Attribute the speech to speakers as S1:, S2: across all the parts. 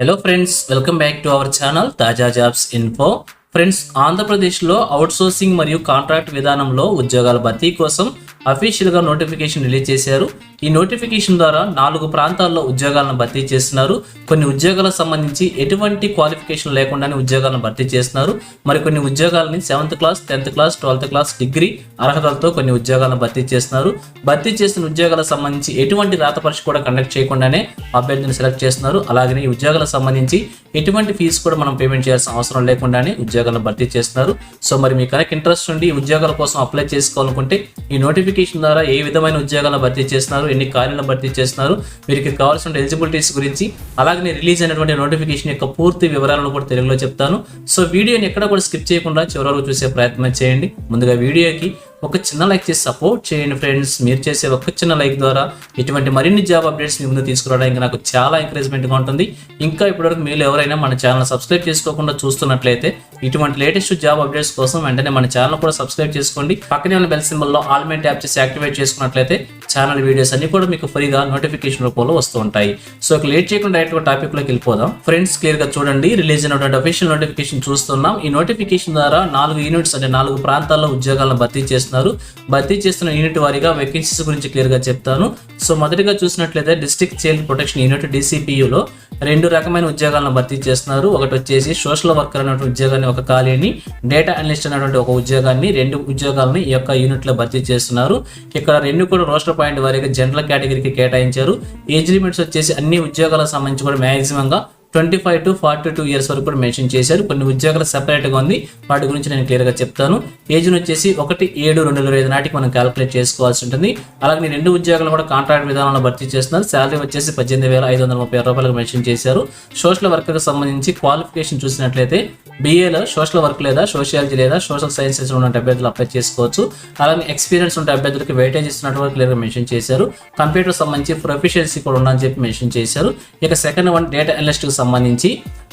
S1: Hello friends welcome back to our channel తాజా jobs info friends ఆంధ్రప్రదేశ్లో outsourcing మరియు contract విధానంలో ఉద్యోగాల భర్తీ కోసం అఫీషియల్గా నోటిఫికేషన్ రిలీజ్ చేశారు. ఈ నోటిఫికేషన్ ద్వారా నాలుగు ప్రాంతాల్లో ఉద్యోగాలను భర్తీ చేస్తున్నారు. కొన్ని ఉద్యోగాలకు సంబంధించి ఎటువంటి క్వాలిఫికేషన్ లేకుండానే ఉద్యోగాలను భర్తీ చేస్తున్నారు. మరి కొన్ని ఉద్యోగాలని seventh class tenth class twelfth class degree అర్హతలతో కొన్ని ఉద్యోగాలను భర్తీ చేస్తున్నారు. భర్తీ చేసిన ఉద్యోగాలకు సంబంధించి ఎటువంటి రాత పరీక్ష కూడా కండక్ట్ చేయకుండానే అభ్యర్థిని సెలెక్ట్ చేస్తున్నారు. అలాగే ఈ ఉద్యోగాలకు సంబంధించి ఎటువంటి ఫీజు కూడా మనం పేమెంట్ చేయాల్సిన అవసరం లేకుండానే ఉద్యోగాలను భర్తీ చేస్తున్నారు. సో మరి మీకు కనుక ఇంట్రెస్ట్ ఉండి ఉద్యోగాల కోసం అప్లై చేసుకోవాలనుకుంటే ఈ నోటిఫికేషన్ ద్వారా ఏ విధమైన ఉద్యోగాలను భర్తీ చేస్తున్నారు ఎన్ని ఖాళీలను భర్తీ చేస్తున్నారు వీరికి కావాల్సిన ఎలిజిబిలిటీస్ గురించి అలాగే రిలీజ్ అయినటువంటి నోటిఫికేషన్ యొక్క పూర్తి వివరాలను కూడా తెలుగులో చెప్తాను. సో వీడియోని ఎక్కడ కూడా స్కిప్ చేయకుండా చివరి వరకు చూసే ప్రయత్నం చేయండి. ముందుగా వీడియోకి ఒక చిన్న లైక్ చేసి సపోర్ట్ చేయండి ఫ్రెండ్స్. మీరు చేసే ఒక చిన్న లైక్ ద్వారా ఇటువంటి మరిన్ని జాబ్ అప్డేట్స్ మీ ముందు తీసుకురావడానికి నాకు చాలా ఎంకరేజ్మెంట్గా ఉంటుంది. ఇంకా ఇప్పటివరకు మీరు ఎవరైనా మన ఛానల్ సబ్స్క్రైబ్ చేసుకోకుండా చూస్తున్నట్లయితే ఇటువంటి లేటెస్ట్ జాబ్ అప్డేట్స్ కోసం వెంటనే మన ఛానల్ కూడా సబ్స్క్రైబ్ చేసుకోండి. పక్కనే ఉన్న బెల్ సింబల్లో ఆల్మెంట్ ట్యాప్ చేసి యాక్టివేట్ చేసుకున్నట్లయితే ఛానల్ వీడియోస్ అన్ని కూడా మీకు ఫ్రీగా నోటిఫికేషన్ రూపంలో వస్తూ ఉంటాయి. సో లేట్ చేయకుండా డైరెక్ట్ టాపిక్లోకి వెళ్ళిపోదాం. ఫ్రెండ్స్ క్లియర్గా చూడండి. రిలీజ్ అయినటువంటి అఫీషియల్ నోటిఫికేషన్ చూస్తున్నాం. ఈ నోటిఫికేషన్ ద్వారా నాలుగు యూనిట్స్ అంటే నాలుగు ప్రాంతాల్లో ఉద్యోగాలను భర్తీ చేస్తున్నారు. భర్తీ చేస్తున్న యూనిట్ వారీగా వేకెన్సీస్ గురించి క్లియర్గా చెప్తాను. సో మొదటిగా చూసినట్లయితే డిస్ట్రిక్ట్ చైల్డ్ ప్రొటెక్షన్ యూనిట్ డిసిపియులో రెండు రకమైన ఉద్యోగాలను భర్తీ చేస్తున్నారు. ఒకటి వచ్చేసి సోషల్ వర్కర్ అనేటువంటి ఉద్యోగాన్ని ఒక ఖాళీని డేటా అనలిస్ట్ అనేటువంటి ఒక ఉద్యోగాన్ని రెండు ఉద్యోగాలని ఈ యొక్క యూనిట్లో భర్తీ చేస్తున్నారు. ఇక్కడ రెండు కూడా రోస్టర్ పాయింట్ వారీగా జనరల్ కేటగిరీకి కేటాయించారు. ఏజ్ లిమిట్స్ వచ్చేసి అన్ని ఉద్యోగాలకు సంబంధించి కూడా మ్యాక్సిమంగా twenty five to forty two years వరకు కూడా మెన్షన్ చేశారు. కొన్ని ఉద్యోగాలు సెపరేట్గా ఉంది. వాటి గురించి నేను క్లియర్గా చెప్తాను. ఏజ్ వచ్చేసి ఒకటి ఏడు రెండు వేల ఐదు నాటికి మనం క్యాలిక్యులేట్ చేసుకోవాల్సి ఉంటుంది. అలాగే ఈ రెండు ఉద్యోగాలు కూడా కాంట్రాక్ట్ విధానంలో భర్తీ చేస్తున్నారు శాలరీ వచ్చేసి పద్దెనిమిది వేల ఐదు వందల ముప్పై రూపాయలకు మెన్షన్ చేశారు. సోషల్ వర్కర్కి సంబంధించి క్వాలిఫికేషన్ చూసినట్లయితే బీఏలో సోషల్ వర్క్ లేదా సోషియాలజీ లేదా సోషల్ సైన్సెస్ ఉన్న అభ్యర్థులు అప్లై చేసుకోవచ్చు. అలాగే ఎక్స్పీరియన్స్ ఉంటే అభ్యర్థులకి వెయిటేజ్ ఇస్తున్నట్టు క్లియర్గా మెన్షన్ చేశారు. కంప్యూటర్ సంబంధించి ప్రొఫిషియన్సీ కూడా ఉందని చెప్పి మెన్షన్ చేశారు. ఇక సెకండ్ వన్ డేటా అనలిస్ట్కి సంబంధించి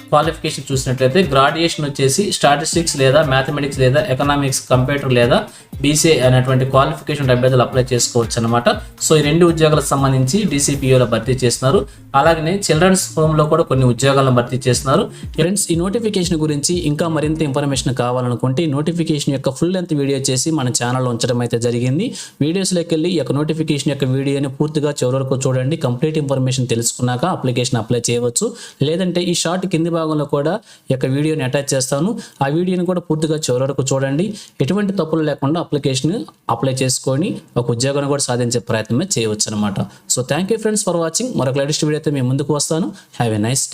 S1: క్వాలిఫికేషన్ చూసినట్లయితే గ్రాడ్యుయేషన్ వచ్చేసి స్టాటిస్టిక్స్ లేదా మ్యాథమెటిక్స్ లేదా ఎకనామిక్స్ కంప్యూటర్ లేదా బీసీఏ అనేటువంటి క్వాలిఫికేషన్ అభ్యర్థులు అప్లై చేసుకోవచ్చు అనమాట సో ఈ రెండు ఉద్యోగాలకు సంబంధించి డీసీపీఓలో భర్తీ చేస్తున్నారు. అలాగనే చిల్డ్రన్స్ హోమ్లో కూడా కొన్ని ఉద్యోగాలను భర్తీ చేస్తున్నారు. ఫ్రెండ్స్ ఈ నోటిఫికేషన్ గురించి ఇంకా మరింత ఇన్ఫర్మేషన్ కావాలనుకుంటే ఈ నోటిఫికేషన్ యొక్క ఫుల్ లెంత్ వీడియో చేసి మన ఛానల్లో ఉంచడం అయితే జరిగింది. వీడియోస్లోకి వెళ్ళి ఈ యొక్క నోటిఫికేషన్ యొక్క వీడియోని పూర్తిగా చివరి వరకు చూడండి. కంప్లీట్ ఇన్ఫర్మేషన్ తెలుసుకున్నాక అప్లికేషన్ అప్లై చేయవచ్చు. లేదంటే ఈ షార్ట్ కింది భాగంలో కూడా ఈ యొక్క వీడియోని అటాచ్ చేస్తాను. ఆ వీడియోని కూడా పూర్తిగా చివరి వరకు చూడండి. ఎటువంటి తప్పులు లేకుండా అప్లికేషన్ అప్లై చేసుకొని ఒక ఉద్యోగాన్ని కూడా సాధించే ప్రయత్నమే చేయవచ్చు అనమాట so thank you friends for watching మరొక లేటెస్ట్ వీడియో అయితే మేము ముందుకు వస్తాను. Have a nice